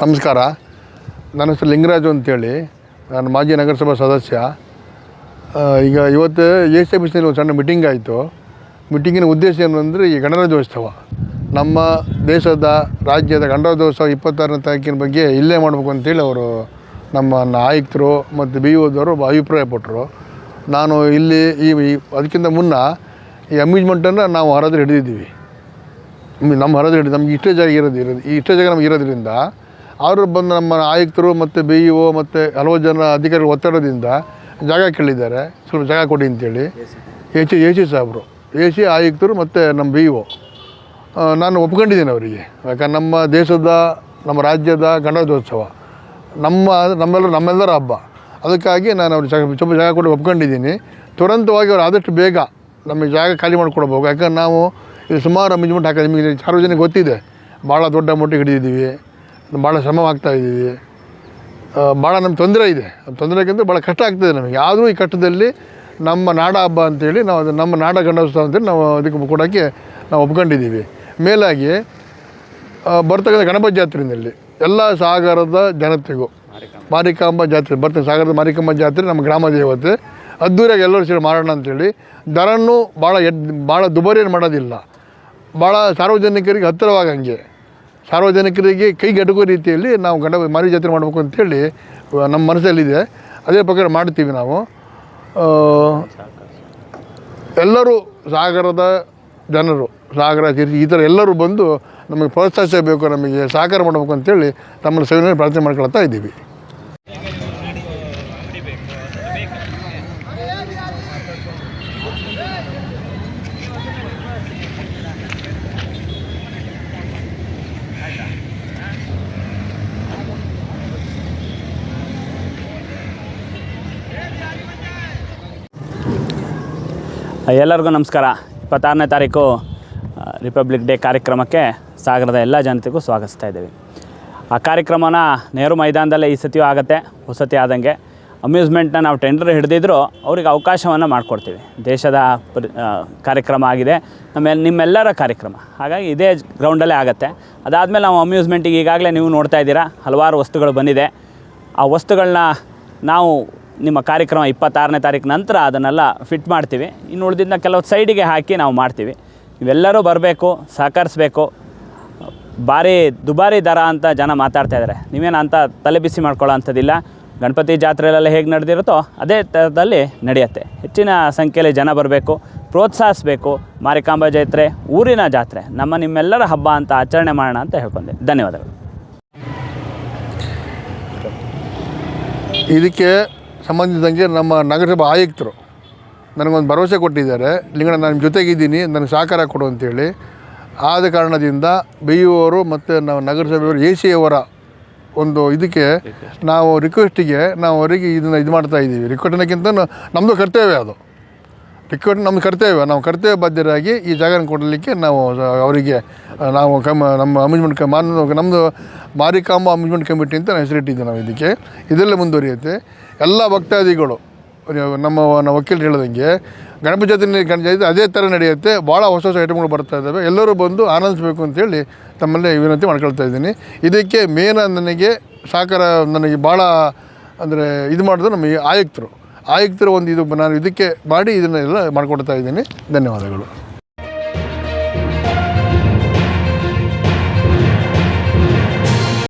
ನಮಸ್ಕಾರ. ನನ್ನ ಹೆಸರು ಲಿಂಗರಾಜು ಅಂತೇಳಿ. ನಾನು ಮಾಜಿ ನಗರಸಭಾ ಸದಸ್ಯ. ಈಗ ಇವತ್ತು ಎ ಸಿ ಆಫೀಸ್ನಲ್ಲಿ ಒಂದು ಸಣ್ಣ ಮೀಟಿಂಗ್ ಆಯಿತು. ಮೀಟಿಂಗಿನ ಉದ್ದೇಶ ಏನು ಅಂದರೆ ಈ ಗಣರಾಜ್ಯೋತ್ಸವ. ನಮ್ಮ ದೇಶದ, ರಾಜ್ಯದ ಗಣರಾಜ್ಯೋತ್ಸವ ಇಪ್ಪತ್ತಾರನೇ ತಾರೀಕಿನ ಬಗ್ಗೆ ಇಲ್ಲೇ ಮಾಡಬೇಕು ಅಂತೇಳಿ ಅವರು ನಮ್ಮ ಆಯುಕ್ತರು ಮತ್ತು ಬಿ ಓದವರು ಅಭಿಪ್ರಾಯಪಟ್ಟರು ನಾನು ಇಲ್ಲಿ ಈ ಅದಕ್ಕಿಂತ ಮುನ್ನ ಈ ಅಮ್ಯೂಸ್ಮೆಂಟನ್ನು ನಾವು ಹೊರದ್ರೆ ಹಿಡಿದಿದ್ದೀವಿ. ನಮ್ಮ ಹರದ್ರೆ ಹಿಡಿದು ನಮ್ಗೆ ಇಷ್ಟೇ ಜಾಗ ಇರೋದು ಇರೋದು, ಇಷ್ಟೇ ಜಾಗ ನಮ್ಗೆ ಇರೋದ್ರಿಂದ ಅವರು ಬಂದು ನಮ್ಮ ಆಯುಕ್ತರು ಮತ್ತು ಬಿ ಇ ಒ ಮತ್ತು ಹಲವು ಜನ ಅಧಿಕಾರಿಗಳು ಒತ್ತಡದಿಂದ ಜಾಗ ಕೇಳಿದ್ದಾರೆ. ಸ್ವಲ್ಪ ಜಾಗ ಕೊಡಿ ಅಂತೇಳಿ. ಎ ಸಿ ಎ ಸಿ ಸಾಹೇಬರು ಎ ಸಿ ಆಯುಕ್ತರು ಮತ್ತು ನಮ್ಮ ಬಿ ಇ ಒ ನಾನು ಒಪ್ಕೊಂಡಿದ್ದೀನಿ ಅವರಿಗೆ. ಯಾಕಂದ್ರೆ ನಮ್ಮ ದೇಶದ, ನಮ್ಮ ರಾಜ್ಯದ ಗಣರಾಜ್ಯೋತ್ಸವ, ನಮ್ಮ, ನಮ್ಮೆಲ್ಲರೂ, ನಮ್ಮೆಲ್ಲರ ಹಬ್ಬ. ಅದಕ್ಕಾಗಿ ನಾನು ಅವ್ರಿಗೆ ಜಾಗ, ಸ್ವಲ್ಪ ಜಾಗ ಕೊಟ್ಟು ಒಪ್ಕೊಂಡಿದ್ದೀನಿ. ತುರಂತವಾಗಿ ಅವ್ರು ಆದಷ್ಟು ಬೇಗ ನಮಗೆ ಜಾಗ ಖಾಲಿ ಮಾಡಿಕೊಡ್ಬೇಕು ಯಾಕಂದ್ರೆ ನಾವು ಇಲ್ಲಿ ಸುಮಾರು ಅಮ್ಯೂಸ್ಮೆಂಟ್ ಹಾಕೋದು ನಿಮಗೆ ಸಾರ್ವಜನಿಕ ಗೊತ್ತಿದೆ. ಭಾಳ ದೊಡ್ಡ ಅಮೌಂಟಿಗೆ ಹಿಡಿದಿದ್ದೀವಿ. ಭಾಳ ಶ್ರಮವಾಗ್ತಾ ಇದ್ದೀವಿ. ಭಾಳ ನಮ್ಮ ತೊಂದರೆ ಇದೆ. ತೊಂದರೆಗಿಂತ ಭಾಳ ಕಷ್ಟ ಆಗ್ತದೆ ನಮಗೆ. ಆದರೂ ಈ ಕಟ್ಟದಲ್ಲಿ ನಮ್ಮ ನಾಡ ಹಬ್ಬ ಅಂತೇಳಿ ನಾವು ಅದು ನಮ್ಮ ನಾಡ ಗಂಡೋತ್ಸವ ಅಂತೇಳಿ ನಾವು ಅದಕ್ಕೆ ಕೊಡೋಕ್ಕೆ ನಾವು ಒಪ್ಕೊಂಡಿದ್ದೀವಿ. ಮೇಲಾಗಿ ಬರ್ತಕ್ಕಂಥ ಗಣಪತಿ ಜಾತ್ರೆಯಲ್ಲಿ ಎಲ್ಲ ಸಾಗರದ ಜನತೆಗೂ ಮಾರಿಕಾಂಬ ಜಾತ್ರೆ ಬರ್ತದೆ ಸಾಗರದ ಮಾರಿಕಾಂಬ ಜಾತ್ರೆ ನಮ್ಮ ಗ್ರಾಮ ದೇವತೆ, ಅದ್ದೂರಿಯಾಗಿ ಎಲ್ಲರೂ ಸೇರಿ ಮಾಡೋಣ ಅಂತೇಳಿ ದರನ್ನು ಭಾಳ ಎಡ್ ಭಾಳ ದುಬಾರಿಯನ್ನು ಮಾಡೋದಿಲ್ಲ. ಭಾಳ ಸಾರ್ವಜನಿಕರಿಗೆ ಹತ್ತಿರವಾಗಂಗೆ ಸಾರ್ವಜನಿಕರಿಗೆ ಕೈಗೆಟುಕುವ ರೀತಿಯಲ್ಲಿ ನಾವು ಗಂಡ ಮಾರಿ ಜಾತ್ರೆ ಮಾಡಬೇಕು ಅಂತೇಳಿ ನಮ್ಮ ಮನಸ್ಸಲ್ಲಿದೆ. ಅದೇ ಪ್ರಕಾರ ಮಾಡ್ತೀವಿ ನಾವು. ಎಲ್ಲರೂ ಸಾಗರದ ಜನರು, ಸಾಗರ ತೀರ್ಥ, ಈ ಥರ ಎಲ್ಲರೂ ಬಂದು ನಮಗೆ ಪ್ರೋತ್ಸಾಹಿಸಬೇಕು ನಮಗೆ ಸಹಕಾರ ಮಾಡಬೇಕು ಅಂತೇಳಿ ತಮ್ಮನ್ನು ಸೇವೆಯನ್ನು ಪ್ರಾರ್ಥನೆ ಮಾಡ್ಕೊಳ್ತಾ ಇದ್ದೀವಿ. ಎಲ್ಲರಿಗೂ ನಮಸ್ಕಾರ. ಇಪ್ಪತ್ತಾರನೇ ತಾರೀಕು ರಿಪಬ್ಲಿಕ್ ಡೇ ಕಾರ್ಯಕ್ರಮಕ್ಕೆ ಸಾಗರದ ಎಲ್ಲ ಜನತೆಗೂ ಸ್ವಾಗತಿಸ್ತಾ ಇದ್ದೀವಿ. ಆ ಕಾರ್ಯಕ್ರಮನ ನೆಹರು ಮೈದಾನದಲ್ಲೇ ಈ ಸತಿಯೂ ಆಗುತ್ತೆ, ಹೊಸತಿ ಆದಂಗೆ. ಅಮ್ಯೂಸ್ಮೆಂಟ್ನ ನಾವು ಟೆಂಡರ್ ಹಿಡಿದಿದ್ರು ಅವ್ರಿಗೆ ಅವಕಾಶವನ್ನು ಮಾಡಿಕೊಡ್ತೀವಿ. ದೇಶದ ಕಾರ್ಯಕ್ರಮ ಆಗಿದೆ. ನಮ್ಮ ನಿಮ್ಮೆಲ್ಲರ ಕಾರ್ಯಕ್ರಮ. ಹಾಗಾಗಿ ಇದೇ ಗ್ರೌಂಡಲ್ಲೇ ಆಗುತ್ತೆ. ಅದಾದಮೇಲೆ ನಾವು ಅಮ್ಯೂಸ್ಮೆಂಟಿಗೆ ಈಗಾಗಲೇ ನೀವು ನೋಡ್ತಾ ಇದ್ದೀರಾ, ಹಲವಾರು ವಸ್ತುಗಳು ಬಂದಿದೆ. ಆ ವಸ್ತುಗಳನ್ನ ನಾವು ನಿಮ್ಮ ಕಾರ್ಯಕ್ರಮ ಇಪ್ಪತ್ತಾರನೇ ತಾರೀಕು ನಂತರ ಅದನ್ನೆಲ್ಲ ಫಿಟ್ ಮಾಡ್ತೀವಿ. ಇನ್ನು ಉಳಿದಿದ್ದ ಕೆಲವು ಸೈಡಿಗೆ ಹಾಕಿ ನಾವು ಮಾಡ್ತೀವಿ. ಇವೆಲ್ಲರೂ ಬರಬೇಕು, ಸಹಕರಿಸ್ಬೇಕು. ಭಾರಿ ದುಬಾರಿ ದರ ಅಂತ ಜನ ಮಾತಾಡ್ತಾ ಇದ್ದಾರೆ. ನೀವೇನು ಅಂತ ತಲೆ ಬಿಸಿ ಮಾಡ್ಕೊಳ್ಳೋ ಅಂಥದ್ದಿಲ್ಲ. ಗಣಪತಿ ಜಾತ್ರೆಯಲ್ಲೆಲ್ಲ ಹೇಗೆ ನಡೆದಿರುತ್ತೋ ಅದೇ ಥರದಲ್ಲಿ ನಡೆಯುತ್ತೆ. ಹೆಚ್ಚಿನ ಸಂಖ್ಯೆಯಲ್ಲಿ ಜನ ಬರಬೇಕು, ಪ್ರೋತ್ಸಾಹಿಸಬೇಕು. ಮಾರಿಕಾಂಬ ಜಾತ್ರೆ, ಊರಿನ ಜಾತ್ರೆ, ನಮ್ಮ ನಿಮ್ಮೆಲ್ಲರ ಹಬ್ಬ ಅಂತ ಆಚರಣೆ ಮಾಡೋಣ ಅಂತ ಹೇಳ್ಕೊಂಡೆ. ಧನ್ಯವಾದಗಳು. ಇದಕ್ಕೆ ಸಂಬಂಧಿಸಿದಂಗೆ ನಮ್ಮ ನಗರಸಭಾ ಆಯುಕ್ತರು ನನಗೊಂದು ಭರವಸೆ ಕೊಟ್ಟಿದ್ದಾರೆ. ಲಿಂಗಣ್ಣ ನಾನು ಜೊತೆಗಿದ್ದೀನಿ. ನನಗೆ ಸಹಕಾರ ಕೊಡು ಅಂತೇಳಿ. ಆದ ಕಾರಣದಿಂದ ಬಿ ಯು ಅವರು ಮತ್ತು ನಾವು ನಗರಸಭೆಯವರು ಎ ಸಿ ಅವರ ಒಂದು ಇದಕ್ಕೆ ನಾವು ರಿಕ್ವೆಸ್ಟಿಗೆ ನಾವು ಅವರಿಗೆ ಇದನ್ನು ಇದು ಮಾಡ್ತಾ ಇದ್ದೀವಿ. ರಿಕ್ವೆಸ್ಟ್ ಅನ್ನೋಕ್ಕಿಂತ ನಮ್ಮದು ಕರ್ತವ್ಯ ಅದು. ರಿಕ್ವೆಸ್ಟ್ ನಮ್ಮ ಕರ್ತವ್ಯ, ನಾವು ಕರ್ತವ್ಯ ಬಾಧ್ಯರಾಗಿ ಈ ಜಾಗನ ಕೊಡಲಿಕ್ಕೆ ನಾವು, ಅವರಿಗೆ ನಾವು ಕಮ್, ನಮ್ಮ ಅಮ್ಯೂಸ್ಮೆಂಟ್ ಕ ನಮ್ಮದು ಮಾರಿಕಾಂಬ ಅಮ್ಯೂಸ್ಮೆಂಟ್ ಕಮಿಟಿ ಅಂತ ನಾವು ಹೆಸರಿಟ್ಟಿದ್ದೆ ನಾವು ಇದಕ್ಕೆ. ಇದೆಲ್ಲ ಮುಂದುವರಿಯುತ್ತೆ. ಎಲ್ಲ ಭಕ್ತಾದಿಗಳು ನಮ್ಮ ವಕೀಲರು ಹೇಳಿದಂಗೆ, ಗಣಪತಿ ಜಾತ್ರೆ ಗಣಪತಿ ಅದೇ ಥರ ನಡೆಯುತ್ತೆ. ಭಾಳ ಹೊಸ ಹೊಸ ಐಟಮ್ಗಳು ಬರ್ತಾ ಇದ್ದಾವೆ. ಎಲ್ಲರೂ ಬಂದು ಆನಂದಿಸಬೇಕು ಅಂತೇಳಿ ತಮ್ಮಲ್ಲೇ ವಿನಂತಿ ಮಾಡ್ಕೊಳ್ತಾ ಇದ್ದೀನಿ. ಇದಕ್ಕೆ ಮೇನ ನನಗೆ ಸಾಕಾರ, ನನಗೆ ಭಾಳ, ಅಂದರೆ ಇದು ಮಾಡಿದ್ರು ನಮ್ಮ ಈ ಆಯುಕ್ತರು. ಆಯುಕ್ತರು ಒಂದು ಇದು ನಾನು ಇದಕ್ಕೆ ಮಾಡಿ ಇದನ್ನೆಲ್ಲ ಮಾಡಿಕೊಡ್ತಾ ಇದ್ದೀನಿ. ಧನ್ಯವಾದಗಳು.